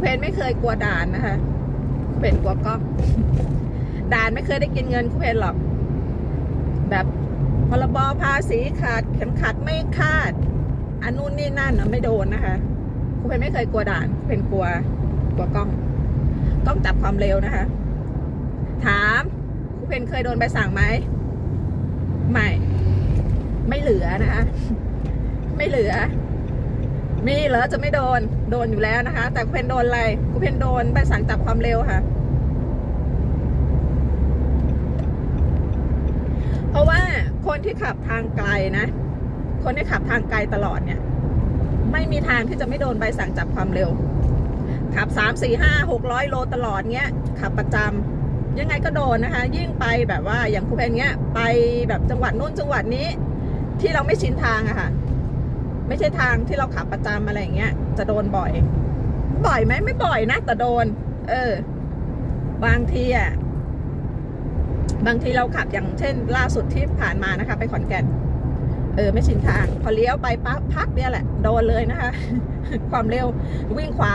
เพนไม่เคยกลัวด่านนะคะครูเพนกลัวกล้องด่านไม่เคยได้กินเงินครูเพนหรอก แบบพรบภาษีขาดเข็มขัดไม่คาดอันนู้นนี่นั่นนะไม่โดนนะคะครูเพนไม่เคยกลัวด่านเพนกลัวกลัวกล้องกล้องจับความเร็วนะคะ ถามครูเพนเคยโดนใบสั่งไหมไม่ ไม่เหลือนะคะ ไม่เหลือ มีเหรอจะไม่โดนโดนอยู่แล้วนะคะ แต่ครูเพนโดนอะไรครูเพนโดนใบสั่งจับความเร็วค่ะ เพราะว่าคนที่ขับทางไกลนะ คนที่ขับทางไกลตลอดเนี่ย ไม่มีทางที่จะไม่โดนใบสั่งจับความเร็ว ขับสามสี่ห้าหกร้อยโลตลอดเงี้ย ขับประจำยังไงก็โดนนะคะ ยิ่งไปแบบว่าอย่างครูเพนเงี้ย ไปแบบจังหวัดนู้นจังหวัดนี้ ที่เราไม่ชินทางอะค่ะ ไม่ใช่ทางที่เราขับประจำอะไรอย่างเงี้ย จะโดนบ่อย บ่อยไหมไม่บ่อยนะแต่โดน เออ บางทีอะบางทีเราขับอย่างเช่น ล่าสุดที่ผ่านมานะคะ ไปขอนแก่นเออไม่ชินทาง พอเลี้ยวไปปั๊บพักเนี่ยแหละ โดนเลยนะคะ ความเร็ววิ่งขวา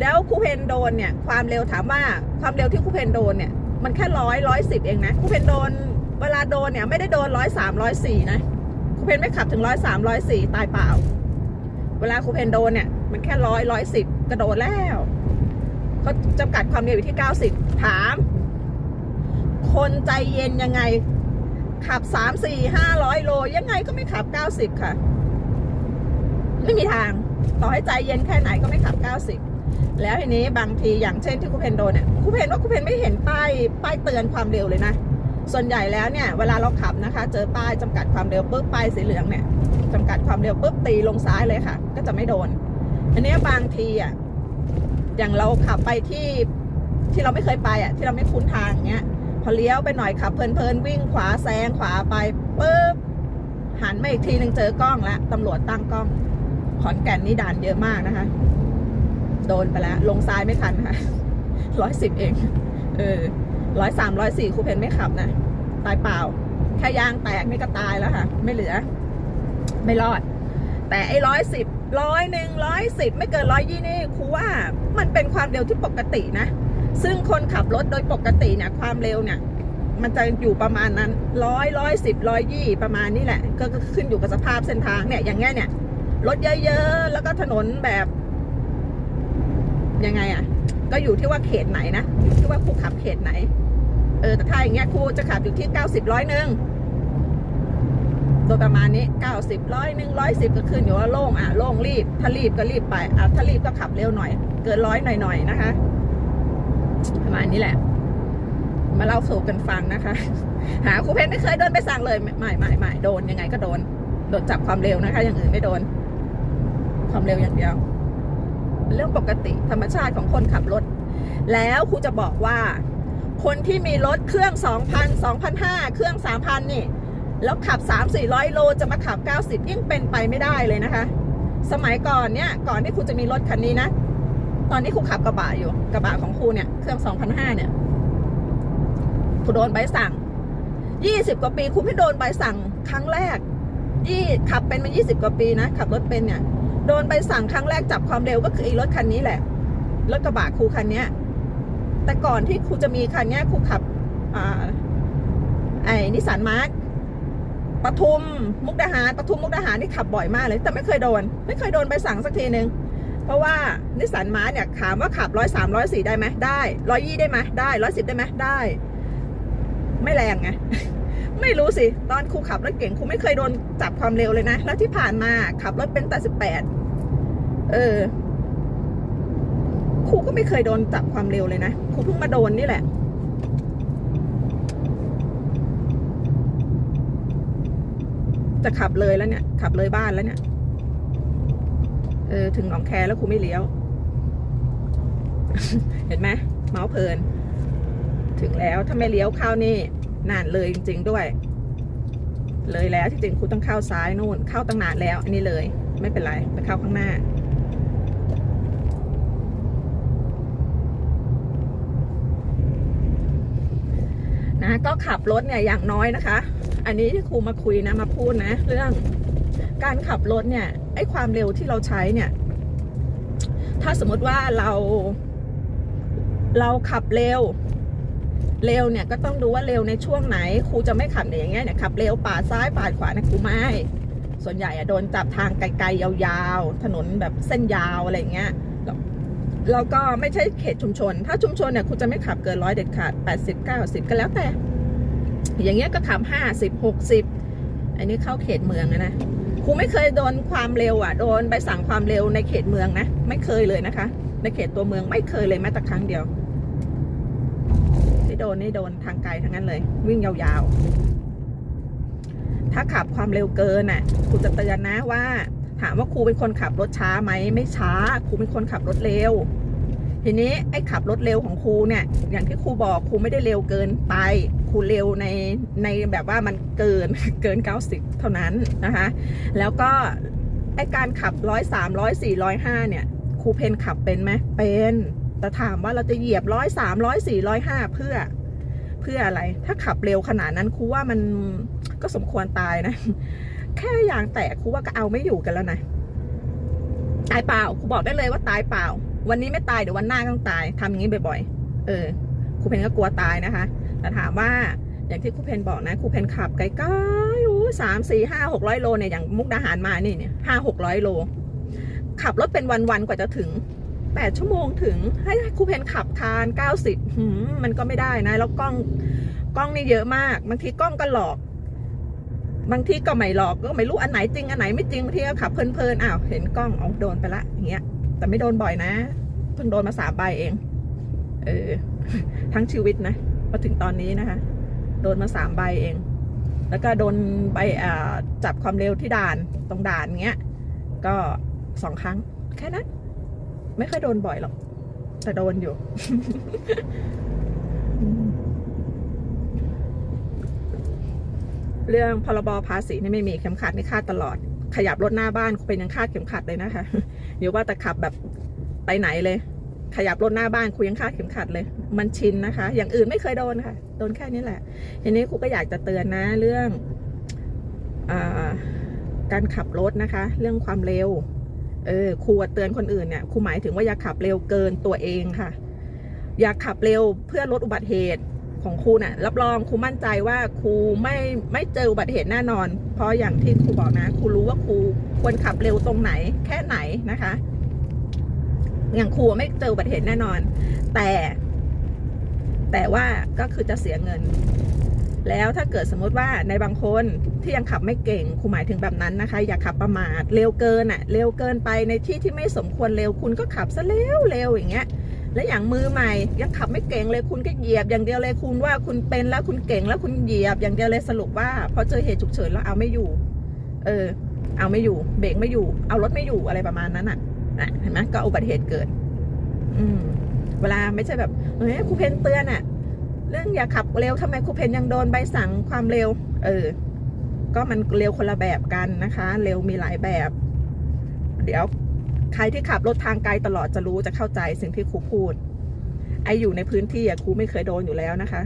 แล้วคูเพนโดนเนี่ย ความเร็วถามว่าความเร็วที่คูเพนโดนเนี่ย มันแค่ร้อยร้อยสิบเองนะคูเพนโดน เวลาโดนเนี่ย ไม่ได้โดนร้อยสามร้อยสี่นะ รูเพนไม่ขับถึงร้อยสามร้อยสี่ตายเปล่า เวลาครูเพนโดนเนี่ย มันแค่ร้อยร้อยสิบกระโดดแล้วเขาจำกัดความเร็วอยู่ที่เก้าสิบถาม คนใจเย็นยังไง ขับสามสี่ห้าร้อยโล ยังไงก็ไม่ขับเก้าสิบค่ะ ไม่มีทาง ต่อให้ใจเย็นแค่ไหนก็ไม่ขับเก้าสิบแล้วทีนี้บางทีอย่างเช่นที่ครูเพนโดนเนี่ยครูเพนว่าครูเพนไม่เห็นป้ายป้ายเตือนความเร็วเลยนะ ส่วนใหญ่แล้วเนี่ยเวลาเราขับนะคะ เจอป้ายจำกัดความเร็วปุ๊บป้ายสีเหลืองเนี่ยจำกัดความเร็วปุ๊บตีลงซ้ายเลยค่ะ ก็จะไม่โดน อันนี้บางทีอะอย่างเราขับไปที่ที่เราไม่เคยไปอะที่เราไม่คุ้นทางเงี้ยพอเลี้ยวไปหน่อยขับเพลินๆวิ่งขวาแซงขวาไปปุ๊บหันมาอีกทีหนึ่งเจอกล้องล้วตำรวจตั้งกล้อง ขอนแก่นนี่ด่านเยอะมากนะคะ โดนไปแล้ว ลงซ้ายไม่ทันค่ะร้อยสิบเอง เออ ร้อยสามร้อยสี่ครูเพนไม่ขับนะตายเปล่าแค่ยางแตกนี่ก็ตายแล้วค่ะ ไม่เหลือ ไม่รอด แต่ไอ้ร้อยสิบร้อยหนึ่งร้อยสิบไม่เกินร้อยยี่นี่ครูว่ามันเป็นความเร็วที่ปกตินะ ซึ่งคนขับรถโดยปกติเนี่ยความเร็วเนี่ยมันจะอยู่ประมาณนั้นร้อยร้อยสิบร้อยยี่ประมาณนี้แหละ ก็ขึ้นอยู่กับสภาพเส้นทางเนี่ยอย่างเงี้ยเนี่ยรถเยอะๆ แล้วก็ถนนแบบ ยังไงอะ่ะ ก็อยู่ที่ว่าเขตไหนนะอยู่ที่ว่าครูขับเขตไหน เออแต่ถ้าอย่างเงี้ยครูจะขับอยู่ที่เก้าสิบร้อยหนึ่งโดยประมาณนี้เก้าสิบร้อยหนึ่งร้อยสิบก็ขึ้นอยู่ว่าโล่งอะโล่งรีบ ถ้ารีบก็รีบไปอะถ้ารีบก็ขับเร็วหน่อย เกินร้อยหน่อยๆนะคะ ประมาณนี้แหละ มาเล่าสู่กันฟังนะคะ หาครูเพนไม่เคยโดนไปสั่งเลยไม่ไม่ไม่ไม่โดนยังไงก็โดนโดนจับความเร็วนะคะ อย่างอื่นไม่โดน ความเร็วอย่างเดียว เป็นเรื่องปกติธรรมชาติของคนขับรถ แล้วครูจะบอกว่า คนที่มีรถเครื่อง 2,000 2,500 เครื่อง 3,000 นี่ แล้วขับ 3 400 โลจะมาขับ 90 ยิ่งเป็นไปไม่ได้เลยนะคะ สมัยก่อนเนี่ยก่อนที่ครูจะมีรถคันนี้นะ ตอนนี้ครูขับกระบะอยู่ กระบะของครูเนี่ยเครื่อง 2,500 เนี่ยครูโดนใบสั่ง 20 กว่าปีครูไม่โดนใบสั่งครั้งแรกยี่ขับเป็นมา 20 กว่าปีนะ ขับรถเป็นเนี่ย โดนใบสั่งครั้งแรกจับความเร็วก็คือไอ้รถคันนี้แหละ รถกระบะครูคันเนี้ยแต่ก่อนที่ครูจะมีคันเนี้ยครูขับอ่าไอ้นิสสันมาร์กปทุมมุกดาหารปทุมมุกดาหารนี่ขับบ่อยมากเลย แต่ไม่เคยโดน ไม่เคยโดนใบสั่งสักทีนึง เพราะว่านิสสันมาร์กเนี่ยถามว่าขับร้อยสามร้อยสี่ได้ไหมได้ร้อยยี่ได้ไหมได้ร้อยสิบได้ไหมได้ ไม่แรงไงไม่รู้สิ ตอนครูขับรถเก่งครูไม่เคยโดนจับความเร็วเลยนะ แล้วที่ผ่านมาขับรถเป็นแต่สิบแปด เออครูก็ไม่เคยโดนจับความเร็วเลยนะครูเพิ่งมาโดนนี่แหละจะขับเลยแล้วเนี่ย ขับเลยบ้านแล้วเนี่ย เออ ถึงหนองแคแล้วครูไม่เลี้ยว เห็นไหมเมาส์เพลิน ถึงแล้วถ้าไม่เลี้ยวเข้านี่นานเลยจริง ๆด้วย เลยแล้วที่จริงครูต้องเข้าซ้ายนู่น เข้าตั้งนานแล้ว อันนี้เลย ไม่เป็นไรไปเข้าข้างหน้า ก็ขับรถเนี่ยอย่างน้อยนะคะ อันนี้ที่ครูมาคุยนะมาพูดนะ เรื่องการขับรถเนี่ยไอ้ความเร็วที่เราใช้เนี่ย ถ้าสมมติว่าเรา เราขับเร็ว เร็วเนี่ยก็ต้องดูว่าเร็วในช่วงไหนครูจะไม่ขับเนี่ยอย่างเงี้ยเนี่ยขับเร็วปาดซ้ายปาดขวานะครูไม่ส่วนใหญ่อะโดนจับทางไกลๆยาวๆ ถนนแบบเส้นยาวอะไรเงี้ย แล้วก็ไม่ใช่เขตชุมชน ถ้าชุมชนเนี่ยครูจะไม่ขับเกินร้อยเด็ดขาด80 90 ก็แล้วแต่ อย่างเงี้ยก็ขับ50 60 อันนี้เข้าเขตเมืองนะนะครูไม่เคยโดนความเร็วอะ โดนใบสั่งความเร็วในเขตเมืองนะ ไม่เคยเลยนะคะ ในเขตตัวเมืองไม่เคยเลยแม้แต่ครั้งเดียว ที่โดนนี่โดนทางไกลทั้งนั้นเลย วิ่งยาวๆ ถ้าขับความเร็วเกินน่ะครูจะเตือนนะว่า ถามว่าครูเป็นคนขับรถช้าไหมไม่ช้า ครูเป็นคนขับรถเร็ว ทีนี้ไอ้ขับรถเร็วของครูเนี่ย อย่างที่ครูบอกครูไม่ได้เร็วเกินไป ครูเร็วในในแบบว่ามันเกินเกิน 90 เท่านั้นนะคะ แล้วก็ไอ้การขับร้อยสามร้อยสี่ร้อยห้าเนี่ยครูเพนขับเป็นไหมเป็นแต่ถามว่าเราจะเหยียบร้อยสามร้อยสี่ร้อยห้าเพื่อเพื่ออะไร ถ้าขับเร็วขนาดนั้นครูว่ามันก็สมควรตายนะ แค่ยางแตกครูว่าก็เอาไม่อยู่กันแล้วนะตายเปล่าครูบอกได้เลยว่าตายเปล่า วันนี้ไม่ตายเดี๋ยววันหน้าต้องตายทำอย่างนี้บ่อยๆ เออครูเพนก็กลัวตายนะคะ แต่ถามว่าอย่างที่ครูเพนบอกนะครูเพนขับไกลๆโอ้สามสี่ห้าหกร้อยโลเนี่ยอย่างมุกดาหารมานี่เนี่ยห้าหกร้อยโล ขับรถเป็นวันๆกว่าจะถึงแปดชั่วโมงถึงให้ครูเพนขับคานเก้าสิบมันก็ไม่ได้นะ แล้วกล้องกล้องนี่เยอะมากบางทีกล้องก็หลอก บางทีก็ไม่หลอกก็ไม่รู้อันไหนจริงอันไหนไม่จริงบางทีก็ขับเพลินๆอ้าวเห็นกล้องเอาโดนไปละอย่างเงี้ย แต่ไม่โดนบ่อยนะเพิ่งโดนมาสามใบเอง เออ ทั้งชีวิตนะมาถึงตอนนี้นะคะ โดนมาสามใบเอง แล้วก็โดนใบจับความเร็วที่ด่านตรงด่านเงี้ย ก็สองครั้ง แค่นั้น ไม่ค่อยโดนบ่อยหรอกแต่โดนอยู่ เรื่องพรบภาษีนี่ไม่มีเข็มขัดนี่คาดตลอด ขยับรถหน้าบ้านเป็นยังคาดเข็มขัดเลยนะคะเดี๋ยวว่าแต่ขับแบบไปไหนเลย ขยับรถหน้าบ้านคุยยังคาดเข็มขัดเลย มันชินนะคะ อย่างอื่นไม่เคยโดนค่ะ โดนแค่นี้แหละทีนี้ครูก็อยากจะเตือนนะเรื่องอการขับรถนะคะ เรื่องความเร็วเออครูเตือนคนอื่นเนี่ยครูหมายถึงว่าอย่าขับเร็วเกินตัวเองค่ะ อย่าขับเร็วเพื่อลดอุบัติเหตุ ของครูน่ะรับรองครูมั่นใจว่าครูไม่ไม่เจออุบัติเหตุแน่นอน เพราะอย่างที่ครูบอกนะครูรู้ว่าครูควรขับเร็วตรงไหนแค่ไหนนะคะ อย่างครูไม่เจออุบัติเหตุแน่นอน แต่ แต่ว่าก็คือจะเสียเงิน แล้วถ้าเกิดสมมติว่าในบางคนที่ยังขับไม่เก่งครูหมายถึงแบบนั้นนะคะ อย่าขับประมาทเร็วเกินอะ่ะ เร็วเกินไปในที่ที่ไม่สมควรเร็วคุณก็ขับซะเร็วเร็วอย่างเงี้ย และอย่างมือใหม่ยังขับไม่เก่งเลยคุณก็เหยียบอย่างเดียวเลยคุณว่าคุณเป็นแล้วคุณเก่งแล้วคุณเหยียบอย่างเดียวเลยสรุปว่าพอเจอเหตุฉุกเฉินแล้วเอาไม่อยู่ เออ เอาไม่อยู่ เบรกไม่อยู่ เอารถไม่อยู่อะไรประมาณนั้นอะอะเห็นไหมก็อุบัติเหตุเกิด อืม เวลาไม่ใช่แบบเฮ้ยครูเพนเตือนอะเรื่องอย่าขับเร็วทำไมครูเพนยังโดนใบสั่งความเร็ว เออ ก็มันเร็วคนละแบบกันนะคะ เร็วมีหลายแบบ เดี๋ยว ใครที่ขับรถทางไกลตลอดจะรู้จะเข้าใจสิ่งที่ครูพูด ไออยู่ในพื้นที่อะครูไม่เคยโดนอยู่แล้วนะคะ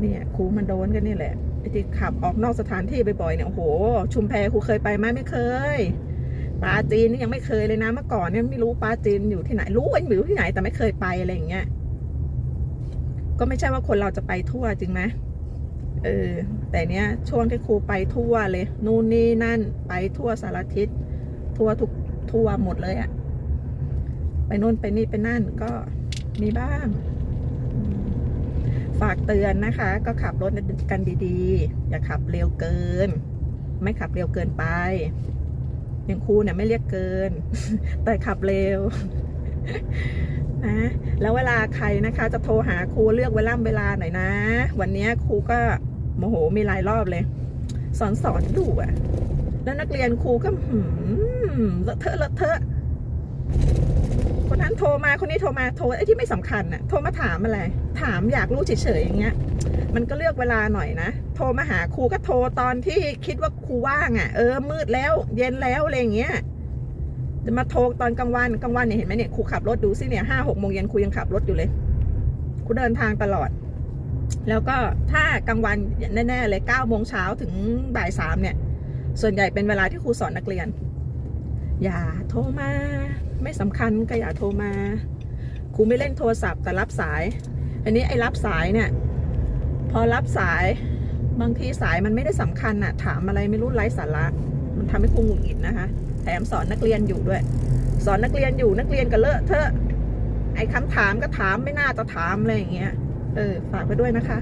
เนี่ยครูมันโดนกันนี่แหละไอที่ขับออกนอกสถานที่บ่อยๆเนี่ยโอ้โห ชุมแพครูเคยไปไหมไม่เคยปลาจีนนี่ยังไม่เคยเลยนะเมื่อก่อนเนี่ยไม่รู้ปลาจีนอยู่ที่ไหน รู้ว่าอยู่ที่ไหนแต่ไม่เคยไปอะไรอย่างเงี้ยก็ไม่ใช่ว่าคนเราจะไปทั่วจริงไหมเออแต่เนี้ยช่วงที่ครูไปทั่วเลย นู่นนี่นั่นไปทั่วสารทิศ ทั่วทุกทั่วหมดเลยอะไปนู่นไปนี่ไปนั่นก็มีบ้าง ฝากเตือนนะคะ ก็ขับรถกันดีๆ อย่าขับเร็วเกิน ไม่ขับเร็วเกินไป อย่างครูเนี่ยไม่เรียกเกิน แต่ขับเร็วนะแล้วเวลาใครนะคะ จะโทรหาครูเลือกเวลาเวลาหน่อยนะ วันนี้ครูก็โมโหมีหลายรอบเลย สอนสอนดูอะ แล้วนักเรียนครูก็หืมเลอะเทอะเลอะเทอะคนนั้นโทรมาคนนี้โทรมาโทรไอ้ที่ไม่สำคัญน่ะโทรมาถามอะไร ถามอยากรู้เฉยๆอย่างเงี้ย มันก็เลือกเวลาหน่อยนะ โทรมาหาครูก็โทรตอนที่คิดว่าครูว่างอะเออมืดแล้ว เย็นแล้วอะไรอย่างเงี้ยจะมาโทรตอนกลางวันกลางวันเนี่ยเห็นไหมเนี่ยครูขับรถดูสิเนี่ยห้าหกโมงเย็นครูยังขับรถอยู่เลยครูเดินทางตลอด แล้วก็ถ้ากลางวันแน่ๆเลยเก้าโมงเช้าถึงบ่ายสามเนี่ย ส่วนใหญ่เป็นเวลาที่ครูสอนนักเรียน อย่าโทรมา ไม่สำคัญก็อย่าโทรมา ครูไม่เล่นโทรศัพท์แต่รับสาย อันนี้ไอ้รับสายเนี่ย พอรับสายบางทีสายมันไม่ได้สำคัญอะถามอะไรไม่รู้ไร้สาระ มันทำให้ครูหงุดหงิดนะคะ แถมสอนนักเรียนอยู่ด้วย สอนนักเรียนอยู่นักเรียนก็เลอะเทอะไอ้คำถามก็ถามไม่น่าจะถามอะไรอย่างเงี้ย เออ ฝากไปด้วยนะคะ